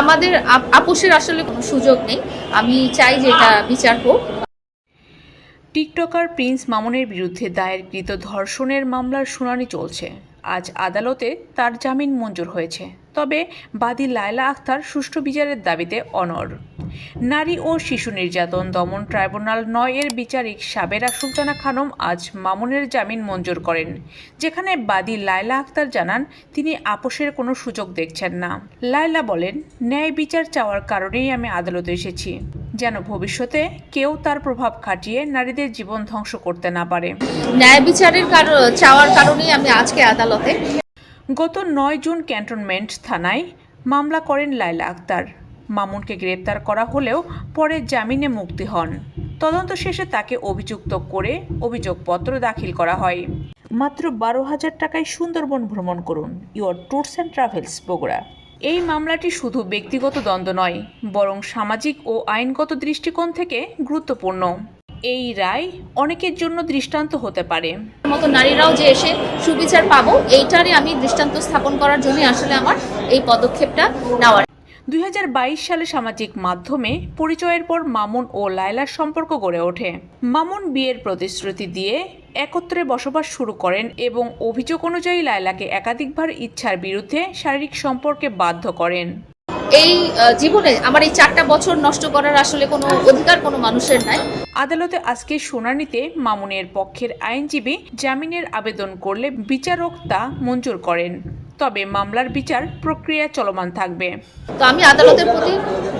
আমাদের আপোষের আসলে কোনো সুযোগ নেই। আমি চাই যে এটা বিচার হোক। টিকটকার প্রিন্স মামুনের বিরুদ্ধে দায়েরকৃত ধর্ষণের মামলার শুনানি চলছে। আজ আদালতে তার জামিন মঞ্জুর হয়েছে। তবে বাদী লায়লা আখতার সুষ্ঠু বিচারের দাবিতে অনড়। নারী ও শিশু নির্যাতন দমন ট্রাইব্যুনাল নয় এর বিচারিক সাবেরা সুলতানা খানম আজ মামুনের জামিন মঞ্জুর করেন। যেখানে বাদী লায়লা আক্তার জানান তিনি আপোষের কোনো সুযোগ দেখছেন না। লায়লা বলেন ন্যায় বিচার চাওয়ার কারণেই আমি আদালতে এসেছি। যেন ভবিষ্যতে কেউ তার প্রভাব খাটিয়ে নারীদের জীবন ধ্বংস করতে না পারে। ন্যায় বিচারের চাওয়ার কারণেই আমি আজকে আদালতে গত নয় জুন ক্যান্টনমেন্ট থানায় মামলা করেন লায়লা আক্তার মামুনকে গ্রেপ্তার করা হলেও পরে জামিনে মুক্তি হন। তদন্ত শেষে তাকে অভিযুক্ত করে অভিযোগপত্র দাখিল করা হয়। মাত্র বারো হাজার টাকায় সুন্দরবন ভ্রমণ করুন your tours and travels, Bogura. এই মামলাটি শুধু ব্যক্তিগত দ্বন্দ্ব নয়, বরং সামাজিক ও আইনগত দৃষ্টিকোণ থেকে গুরুত্বপূর্ণ। এই রায় অনেকের জন্য দৃষ্টান্ত হতে পারে। মতো নারীরাও যে এসে সুবিচার পাবো, এইটারই আমি দৃষ্টান্ত স্থাপন করার জন্য আসলে আমার এই পদক্ষেপটা নেওয়ার দুই হাজার বাইশ সালে সামাজিক মাধ্যমে পরিচয়ের পর মামুন ও লায়লার সম্পর্ক গড়ে ওঠে। মামুন বিয়ের প্রতিশ্রুতি দিয়ে একত্রে বসবাস শুরু করেন এবং অভিযোগ অনুযায়ী লায়লাকে একাধিকবার ইচ্ছার বিরুদ্ধে শারীরিক সম্পর্কে বাধ্য করেন। এই জীবনে আমার এই চারটা বছর নষ্ট করার আসলে কোনো অধিকার কোনো মানুষের নাই। আদালতে আজকে শুনানিতে মামুনের পক্ষের আইনজীবী জামিনের আবেদন করলে বিচারক তা মঞ্জুর করেন। তবে মামলার বিচার প্রক্রিয়া চলমান থাকবে। তো আমি আদালতের প্রতি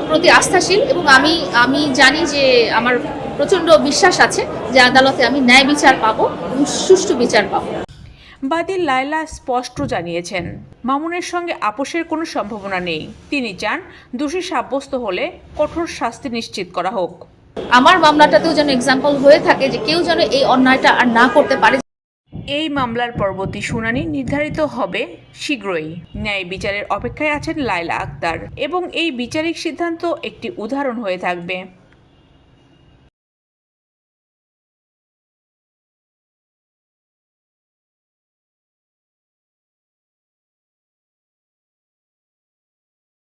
প্রতি আস্থাশীল এবং আমি আমি জানি যে আমার প্রচণ্ড বিশ্বাস আছে যে আদালতে আমি ন্যায় বিচার পাবো এবং সুষ্ঠু বিচার পাবো। বাদী লায়লা স্পষ্ট জানিয়েছেন মামুনের সঙ্গে আপোষের কোনো সম্ভাবনা নেই। তিনি চান দোষী সাব্যস্ত হলে কঠোর শাস্তি নিশ্চিত করা হোক। আমার মামলাটাতেও যেন এক্সাম্পল হয়ে থাকে যে কেউ যেন এই অন্যায়টা আর না করতে পারে। এই মামলার পরবর্তী শুনানি নির্ধারিত হবে শীঘ্রই। ন্যায় বিচারের অপেক্ষায় আছেন লাইলা আক্তার এবং এই বিচারিক সিদ্ধান্ত একটি উদাহরণ হয়ে থাকবে।